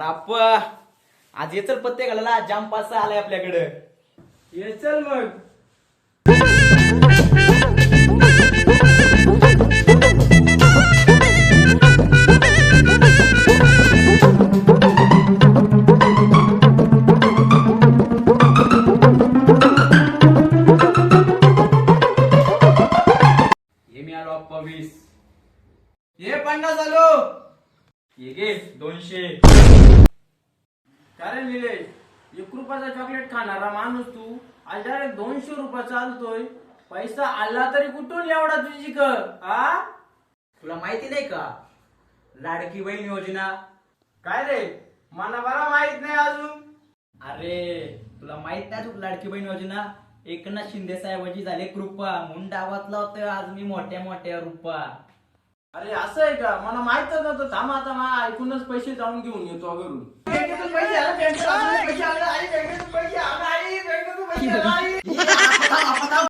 आप आज ये चल पत्ते घालायला जाम पास आलाय आपल्याकडे. ये चल मग. हे मी आलो आप्पा वीस. ये पन्नास आलो. ये घे दोनशे. कारण लिहिले एक रुपयाचा चॉकलेट खाणारा माणूस तू. आज डायरेक्ट दोनशे रुपये चालतोय. पैसा आला तरी कुठून एवढा तुझी कर हा तुला माहिती नाही का? लाडकी बहीण योजना. काय रे? मला बरा माहीत नाही अजून. अरे तुला माहीत नाही तू लाडकी बहीण योजना? एकनाथ शिंदे साहेबाची झाले कृपा. म्हणून डावातला होतं आज मी मोठ्या मोठ्या रुपा. अरे असं आहे का? मला माहितच नव्हतं. थांबा आता मा ऐकूनच पैसे जाऊन घेऊन येतो घरून. पैसे आले पैसे आले आई बँकेतून पैसे आले आई बँकेतून पैसे आले.